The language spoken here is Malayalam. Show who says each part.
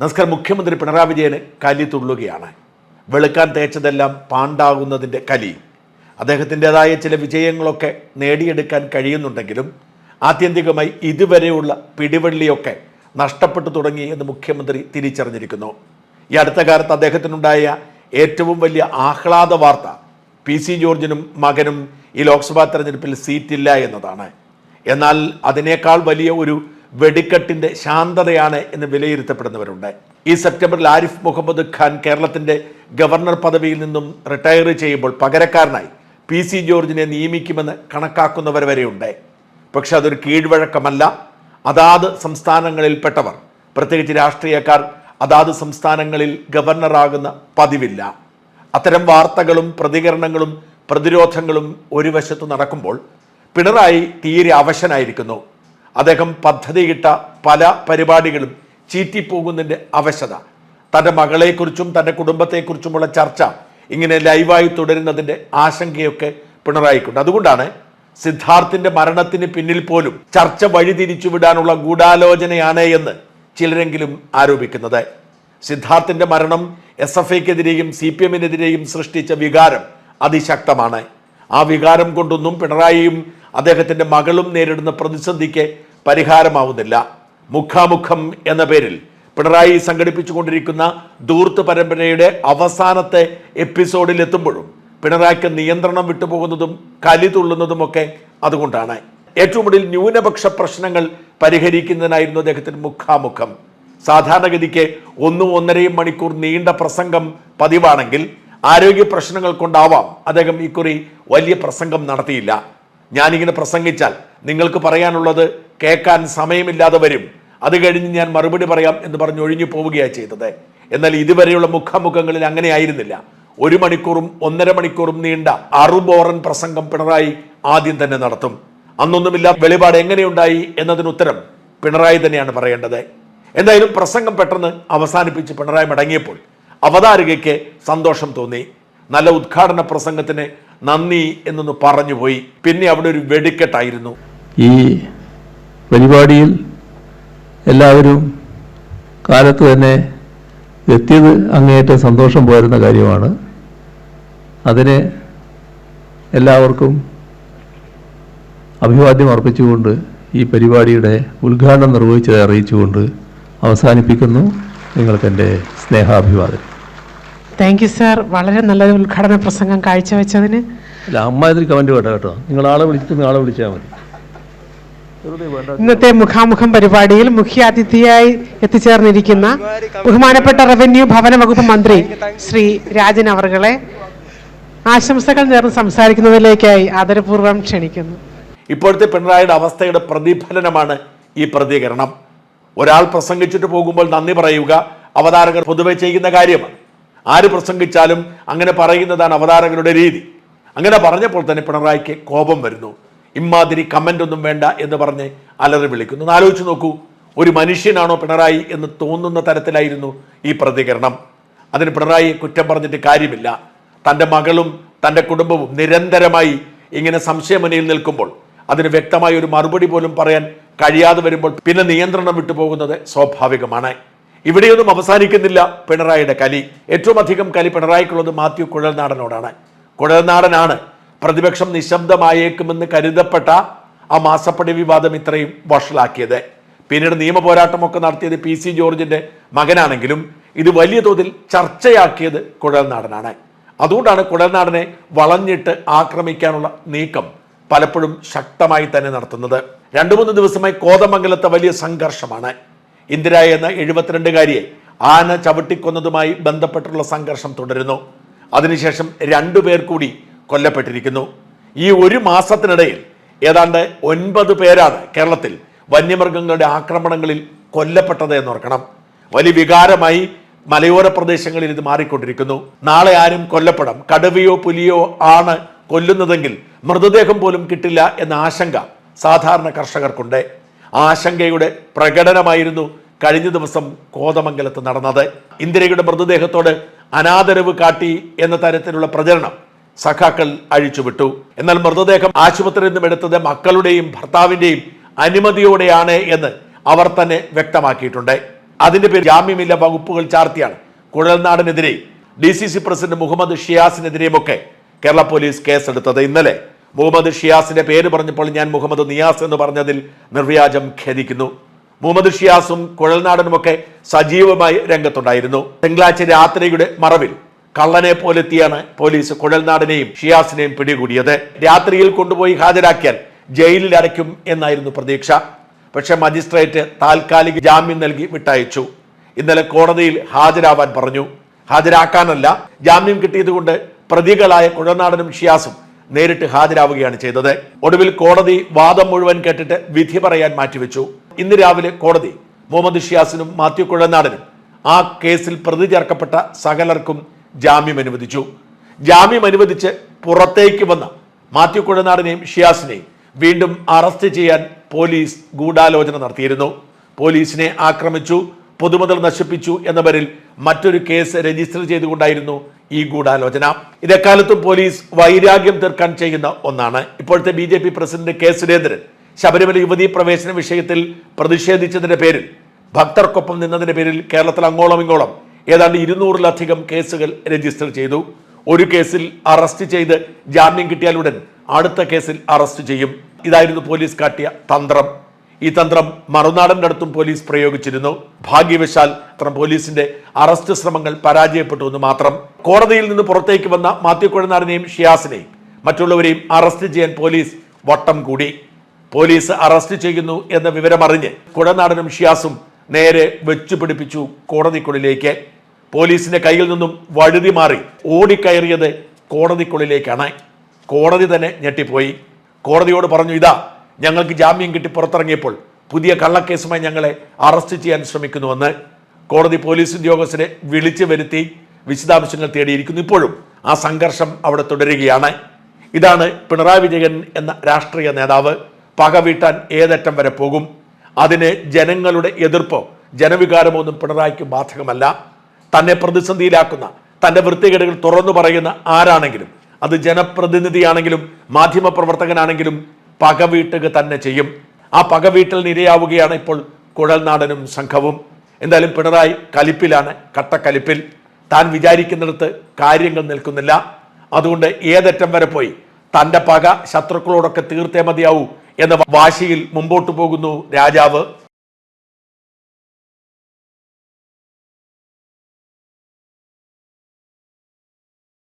Speaker 1: നമസ്കാരം. മുഖ്യമന്ത്രി പിണറായി വിജയന് കലി തുള്ളുകയാണ്. വെളുക്കാൻ തേച്ചതെല്ലാം പാണ്ടാകുന്നതിന്റെ കലി. അദ്ദേഹത്തിന്റെതായ ചില വിജയങ്ങളൊക്കെ നേടിയെടുക്കാൻ കഴിയുന്നുണ്ടെങ്കിലും ആത്യന്തികമായി ഇതുവരെയുള്ള പിടിവള്ളിയൊക്കെ നഷ്ടപ്പെട്ടു തുടങ്ങി എന്ന് മുഖ്യമന്ത്രി തിരിച്ചറിഞ്ഞിരിക്കുന്നു. ഈ അടുത്ത കാലത്ത് അദ്ദേഹത്തിനുണ്ടായ ഏറ്റവും വലിയ ആഹ്ലാദ വാർത്ത പി സി ജോർജിനും മകനും ഈ ലോക്സഭാ തെരഞ്ഞെടുപ്പിൽ സീറ്റില്ല എന്നതാണ്. എന്നാൽ അതിനേക്കാൾ വലിയ ഒരു വെടിക്കെട്ടിന്റെ ശാന്തതയാണ് എന്ന് വിലയിരുത്തപ്പെടുന്നവരുണ്ട്. ഈ സെപ്റ്റംബറിൽ ആരിഫ് മുഹമ്മദ് ഖാൻ കേരളത്തിന്റെ ഗവർണർ പദവിയിൽ നിന്നും റിട്ടയർ ചെയ്യുമ്പോൾ പകരക്കാരനായി പി സി ജോർജിനെ നിയമിക്കുമെന്ന് കണക്കാക്കുന്നവർ വരെയുണ്ട്. പക്ഷെ അതൊരു കീഴ്വഴക്കമല്ല. അതാത് സംസ്ഥാനങ്ങളിൽപ്പെട്ടവർ പ്രത്യേകിച്ച് രാഷ്ട്രീയക്കാർ അതാത് സംസ്ഥാനങ്ങളിൽ ഗവർണറാകുന്ന പതിവില്ല. അത്തരം വാർത്തകളും പ്രതികരണങ്ങളും പ്രതിരോധങ്ങളും ഒരു വശത്ത് നടക്കുമ്പോൾ പിണറായി തീരെ അവശനായിരിക്കുന്നു. അദ്ദേഹം പദ്ധതിയിട്ട പല പരിപാടികളും ചീറ്റിപ്പോകുന്നതിന്റെ അവശത. തന്റെ മകളെക്കുറിച്ചും തന്റെ കുടുംബത്തെക്കുറിച്ചുമുള്ള ചർച്ച ഇങ്ങനെ ലൈവായി തുടരുന്നതിന്റെ ആശങ്കയൊക്കെ പിണറായിക്കുണ്ട്. അതുകൊണ്ടാണ് സിദ്ധാർത്ഥിന്റെ മരണത്തിന് പിന്നിൽ പോലും ചർച്ച വഴിതിരിച്ചുവിടാനുള്ള ഗൂഢാലോചനയാണ് എന്ന് ചിലരെങ്കിലും ആരോപിക്കുന്നത്. സിദ്ധാർത്ഥിന്റെ മരണം എസ് എഫ് ഐക്കെതിരെയും സി പി എമ്മിനെതിരെയും സൃഷ്ടിച്ച വികാരം അതിശക്തമാണ്. ആ വികാരം കൊണ്ടൊന്നും പിണറായിയും അദ്ദേഹത്തിന്റെ മകളും നേരിടുന്ന പ്രതിസന്ധിക്ക് പരിഹാരമാവുന്നില്ല. മുഖാമുഖം എന്ന പേരിൽ പിണറായി സംഘടിപ്പിച്ചുകൊണ്ടിരിക്കുന്ന ദൂർത്ത് പരമ്പരയുടെ അവസാനത്തെ എപ്പിസോഡിൽ എത്തുമ്പോഴും പിണറായിക്ക് നിയന്ത്രണം വിട്ടുപോകുന്നതും കലി തുള്ളുന്നതുമൊക്കെ അതുകൊണ്ടാണ്. ഏറ്റവും ഒടുവിൽ ന്യൂനപക്ഷ പ്രശ്നങ്ങൾ പരിഹരിക്കുന്നതിനായിരുന്നു അദ്ദേഹത്തിന് മുഖാമുഖം. സാധാരണഗതിക്ക് ഒന്നും ഒന്നരയും മണിക്കൂർ നീണ്ട പ്രസംഗം പതിവാണെങ്കിൽ ആരോഗ്യ പ്രശ്നങ്ങൾ കൊണ്ടാവാം അദ്ദേഹം ഇക്കുറി വലിയ പ്രസംഗം നടത്തിയില്ല. ഞാനിങ്ങനെ പ്രസംഗിച്ചാൽ നിങ്ങൾക്ക് പറയാനുള്ളത് കേൾക്കാൻ സമയമില്ലാതെ വരും. അത് കഴിഞ്ഞ് ഞാൻ മറുപടി പറയാം എന്ന് പറഞ്ഞ് ഒഴിഞ്ഞു പോവുകയാണ് ചെയ്തത്. എന്നാൽ ഇതുവരെയുള്ള മുഖാമുഖങ്ങളിൽ അങ്ങനെയായിരുന്നില്ല ഒരു മണിക്കൂറും ഒന്നര മണിക്കൂറും നീണ്ട അറുബോറൻ പ്രസംഗം പിണറായി ആദ്യം തന്നെ നടത്തും. അന്നൊന്നുമില്ല വെളിപാട് എങ്ങനെയുണ്ടായി എന്നതിന് ഉത്തരം പിണറായി തന്നെയാണ് പറയേണ്ടത്. എന്തായാലും പ്രസംഗം പെട്ടെന്ന് അവസാനിപ്പിച്ച് പിണറായി മടങ്ങിയപ്പോൾ അവതാരികയ്ക്ക് സന്തോഷം തോന്നി. നല്ല ഉദ്ഘാടന പ്രസംഗത്തിന് നന്ദി എന്നൊന്ന് പറഞ്ഞുപോയി പിന്നെ അവിടെ ഒരു വെടിക്കെട്ടായിരുന്നു.
Speaker 2: ഈ പരിപാടിയിൽ എല്ലാവരും കാലത്ത് തന്നെ എത്തിയത് അങ്ങേയറ്റം സന്തോഷം പോരുന്ന കാര്യമാണ്. അതിന് എല്ലാവർക്കും അഭിവാദ്യം അർപ്പിച്ചുകൊണ്ട് ഈ പരിപാടിയുടെ ഉദ്ഘാടനം നിർവഹിച്ചത് അറിയിച്ചുകൊണ്ട് അവസാനിപ്പിക്കുന്നു. നിങ്ങൾക്കെന്റെ സ്നേഹാഭിവാദം
Speaker 3: താങ്ക് യു സാർ വളരെ നല്ലൊരു ഉദ്ഘാടന പ്രസംഗം കാഴ്ചവെച്ചതിന്.
Speaker 2: അല്ല അമ്മ ഇതിൽ കമന്റ് വേണ്ട കേട്ടോ. നിങ്ങൾ ആളെ വിളിച്ചിട്ട് ആളെ വിളിച്ചാൽ മതി. വേണ്ട
Speaker 3: ഇന്നത്തെ മുഖാമുഖം പരിപാടിയിൽ മുഖ്യാതിഥിയായി എത്തിച്ചേർന്നിരിക്കുന്ന ബഹുമാനപ്പെട്ട റവന്യൂ ഭവന വകുപ്പ് മന്ത്രി ശ്രീ രാജൻ അവർകളെ ആശംസകൾ നേർന്ന് സംസാരിക്കുന്നതിലേക്കായി ആദരപൂർവം ക്ഷണിക്കുന്നു.
Speaker 1: ഇപ്പോഴത്തെ പിണറായിയുടെ അവസ്ഥയുടെ പ്രതിഫലനമാണ് ഈ പ്രതികരണം. ഒരാൾ പ്രസംഗിച്ചിട്ട് പോകുമ്പോൾ നന്ദി പറയുക അവതാരകർ പൊതുവെ ചെയ്യുന്ന കാര്യമാണ്. ആര് പ്രസംഗിച്ചാലും അങ്ങനെ പറയുന്നതാണ് അവതാരകരുടെ രീതി. അങ്ങനെ പറഞ്ഞപ്പോൾ തന്നെ പിണറായിക്ക് കോപം വരുന്നു. ഇമ്മാതിരി കമന്റ് ഒന്നും വേണ്ട എന്ന് പറഞ്ഞ് അലറി വിളിക്കുന്നു. ഒന്ന് ആലോചിച്ച് നോക്കൂ. ഒരു മനുഷ്യനാണോ പിണറായി എന്ന് തോന്നുന്ന തരത്തിലായിരുന്നു ഈ പ്രതികരണം. അതിന് പിണറായി കുറ്റം പറഞ്ഞിട്ട് കാര്യമില്ല. തന്റെ മകളും തന്റെ കുടുംബവും നിരന്തരമായി ഇങ്ങനെ സംശയമനയിൽ നിൽക്കുമ്പോൾ അതിന് വ്യക്തമായ ഒരു മറുപടി പോലും പറയാൻ കഴിയാതെ വരുമ്പോൾ പിന്നെ നിയന്ത്രണം വിട്ടുപോകുന്നത് സ്വാഭാവികമാണ്. ഇവിടെയൊന്നും അവസാനിക്കുന്നില്ല പിണറായിയുടെ കലി. ഏറ്റവും അധികം കലി പിണറായിക്കുള്ളത് മാത്യു കുഴൽനാടനോടാണ്. കുഴൽനാടനാണ് പ്രതിപക്ഷം നിശബ്ദമായേക്കുമെന്ന് കരുതപ്പെട്ട ആ മാസപ്പടി വിവാദം ഇത്രയും വഷളാക്കിയത്. പിന്നീട് നിയമ പോരാട്ടമൊക്കെ നടത്തിയത് പി സി ജോർജിന്റെ മകനാണെങ്കിലും ഇത് വലിയ തോതിൽ ചർച്ചയാക്കിയത് കുഴൽനാടനാണ്. അതുകൊണ്ടാണ് കുഴൽനാടനെ വളഞ്ഞിട്ട് ആക്രമിക്കാനുള്ള നീക്കം പലപ്പോഴും ശക്തമായി തന്നെ നടത്തുന്നത്. രണ്ടു മൂന്ന് ദിവസമായി കോതമംഗലത്തെ വലിയ സംഘർഷമാണ്. ഇന്ദിര എന്ന എഴുപത്തിരണ്ടുകാരിയെ ആന ചവിട്ടിക്കൊന്നതുമായി ബന്ധപ്പെട്ടുള്ള സംഘർഷം തുടരുന്നു. അതിനുശേഷം രണ്ടുപേർ കൂടി കൊല്ലപ്പെട്ടിരിക്കുന്നു. ഈ ഒരു മാസത്തിനിടയിൽ ഏതാണ്ട് ഒൻപത് പേരാണ് കേരളത്തിൽ വന്യമൃഗങ്ങളുടെ ആക്രമണങ്ങളിൽ കൊല്ലപ്പെട്ടത് എന്നോർക്കണം. വലിയ വികാരമായി മലയോര പ്രദേശങ്ങളിൽ ഇത് മാറിക്കൊണ്ടിരിക്കുന്നു. നാളെ ആരും കൊല്ലപ്പെടാം. കടുവയോ പുലിയോ ആണ് കൊല്ലുന്നതെങ്കിൽ മൃതദേഹം പോലും കിട്ടില്ല എന്ന ആശങ്ക സാധാരണ കർഷകർക്കുണ്ട്. ആശങ്കയുടെ പ്രകടനമായിരുന്നു കഴിഞ്ഞ ദിവസം കോതമംഗലത്ത് നടന്നത്. ഇന്ദിരയുടെ മൃതദേഹത്തോട് അനാദരവ് കാട്ടി എന്ന തരത്തിലുള്ള പ്രചരണം സഖാക്കൾ അഴിച്ചുവിട്ടു. എന്നാൽ മൃതദേഹം ആശുപത്രിയിൽ നിന്നും എടുത്തത് മക്കളുടെയും ഭർത്താവിന്റെയും അനുമതിയോടെയാണ് എന്ന് അവർ തന്നെ വ്യക്തമാക്കിയിട്ടുണ്ട്. അതിന്റെ പേര് ജാമ്യമില്ല വകുപ്പുകൾ ചാർത്തിയാണ് കുഴൽനാടിനെതിരെ D C C president Muhammad ഷിയാസിനെതിരെയുമൊക്കെ Kerala police കേസെടുത്തത്. ഇന്നലെ മുഹമ്മദ് ഷിയാസിന്റെ പേര് പറഞ്ഞപ്പോൾ ഞാൻ മുഹമ്മദ് നിയാസ് എന്ന് പറഞ്ഞതിൽ നിർവ്യാജം ഖേദിക്കുന്നു. മുഹമ്മദ് ഷിയാസും കുഴൽനാടനുമൊക്കെ സജീവമായി രംഗത്തുണ്ടായിരുന്നു. തിങ്കളാഴ്ച രാത്രിയുടെ മറവിൽ കള്ളനെ പോലെത്തിയാണ് പോലീസ് കുഴൽനാടനെയും ഷിയാസിനെയും പിടികൂടിയത്. രാത്രിയിൽ കൊണ്ടുപോയി ഹാജരാക്കിയാൽ ജയിലിൽ അടയ്ക്കും എന്നായിരുന്നു പ്രതീക്ഷ. പക്ഷെ മജിസ്ട്രേറ്റ് താൽക്കാലിക ജാമ്യം നൽകി വിട്ടയച്ചു. ഇന്നലെ കോടതിയിൽ ഹാജരാവാൻ പറഞ്ഞു. ഹാജരാക്കാനല്ല ജാമ്യം കിട്ടിയതുകൊണ്ട് പ്രതികളായ കുഴൽനാടനും ഷിയാസും നേരിട്ട് ഹാജരാവുകയാണ് ചെയ്തത്. ഒടുവിൽ കോടതി വാദം മുഴുവൻ കേട്ടിട്ട് വിധി പറയാൻ മാറ്റിവെച്ചു. ഇന്ന് രാവിലെ കോടതി മുഹമ്മദ് ഷിയാസിനും മാത്യു കുഴനാടനും ആ കേസിൽ പ്രതി ചേർക്കപ്പെട്ട സകലർക്കും ജാമ്യം അനുവദിച്ചു. ജാമ്യം അനുവദിച്ച് പുറത്തേക്ക് വന്ന മാത്യു കുഴനാടിനെയും ഷിയാസിനെയും വീണ്ടും അറസ്റ്റ് ചെയ്യാൻ പോലീസ് ഗൂഢാലോചന നടത്തിയിരുന്നു. പോലീസിനെ ആക്രമിച്ചു പൊതുമുതൽ നശിപ്പിച്ചു എന്ന പേരിൽ മറ്റൊരു കേസ് രജിസ്റ്റർ ചെയ്തുകൊണ്ടായിരുന്നു ഈ ഗൂഢാലോചന. ഇതെക്കാലത്തും പോലീസ് വൈരാഗ്യം തീർക്കാൻ ചെയ്യുന്ന ഒന്നാണ്. ഇപ്പോഴത്തെ B president K Surendran Sabarimala യുവതീ പ്രവേശന വിഷയത്തിൽ പ്രതിഷേധിച്ചതിന്റെ പേരിൽ ഭക്തർക്കൊപ്പം നിന്നതിന്റെ പേരിൽ കേരളത്തിൽ അങ്ങോളം ഇങ്ങോളം ഏതാണ്ട് ഇരുന്നൂറിലധികം കേസുകൾ രജിസ്റ്റർ ചെയ്തു. ഒരു കേസിൽ അറസ്റ്റ് ചെയ്ത് ജാമ്യം കിട്ടിയാലുടൻ അടുത്ത കേസിൽ അറസ്റ്റ് ചെയ്യും. ഇതായിരുന്നു പോലീസ് കാട്ടിയ തന്ത്രം. ഈ തന്ത്രം മറുനാടന്റെ അടുത്തും പോലീസ് പ്രയോഗിച്ചിരുന്നു. ഭാഗ്യവശാൽ അത്തരം പോലീസിന്റെ അറസ്റ്റ് ശ്രമങ്ങൾ പരാജയപ്പെട്ടു എന്ന് മാത്രം. കോടതിയിൽ നിന്ന് പുറത്തേക്ക് വന്ന മാത്യു കുഴനാടിനെയും ഷിയാസിനെയും മറ്റുള്ളവരെയും അറസ്റ്റ് ചെയ്യാൻ പോലീസ് വട്ടം കൂടി. പോലീസ് അറസ്റ്റ് ചെയ്യുന്നു എന്ന വിവരമറിഞ്ഞ് കുടനാടനും ഷിയാസും നേരെ വെച്ചു പിടിപ്പിച്ചു കോടതിക്കുള്ളിലേക്ക്. പോലീസിന്റെ കയ്യിൽ നിന്നും വഴുതി മാറി ഓടിക്കയറിയത് കോടതിക്കുള്ളിലേക്കാണ്. കോടതി തന്നെ ഞെട്ടിപ്പോയി. കോടതിയോട് പറഞ്ഞു ഇതാ ഞങ്ങൾക്ക് ജാമ്യം കിട്ടി പുറത്തിറങ്ങിയപ്പോൾ പുതിയ കള്ളക്കേസുമായി ഞങ്ങളെ അറസ്റ്റ് ചെയ്യാൻ ശ്രമിക്കുന്നുവെന്ന്. കോടതി പോലീസ് ഉദ്യോഗസ്ഥരെ വിളിച്ചു വരുത്തി വിശദാംശങ്ങൾ തേടിയിരിക്കുന്നു. ഇപ്പോഴും ആ സംഘർഷം അവിടെ തുടരുകയാണ്. ഇതാണ് പിണറായി വിജയൻ എന്ന രാഷ്ട്രീയ നേതാവ്. പക വീട്ടാൻ ഏതറ്റം വരെ പോകും. അതിന് ജനങ്ങളുടെ എതിർപ്പോ ജനവികാരമോ ഒന്നും പിണറായിക്ക് ബാധകമല്ല. തന്നെ പ്രതിസന്ധിയിലാക്കുന്ന തന്റെ വൃത്തികേടുകൾ തുറന്നു പറയുന്ന ആരാണെങ്കിലും അത് ജനപ്രതിനിധിയാണെങ്കിലും മാധ്യമപ്രവർത്തകനാണെങ്കിലും പകവീട്ടുക തന്നെ ചെയ്യും. ആ പകവീട്ടിൽ നിരയാവുകയാണ് ഇപ്പോൾ കുഴൽനാടനും സംഘവും. എന്തായാലും പിണറായി കലിപ്പിലാണ് കട്ടക്കലിപ്പിൽ. താൻ വിചാരിക്കുന്നിടത്ത് കാര്യങ്ങൾ നിൽക്കുന്നില്ല. അതുകൊണ്ട് ഏതറ്റം വരെ പോയി. തന്റെ പക ശത്രുക്കളോടൊക്കെ തീർത്തേ മതിയാവൂ എന്ന വാശിയിൽ മുമ്പോട്ട് പോകുന്നു രാജാവ്.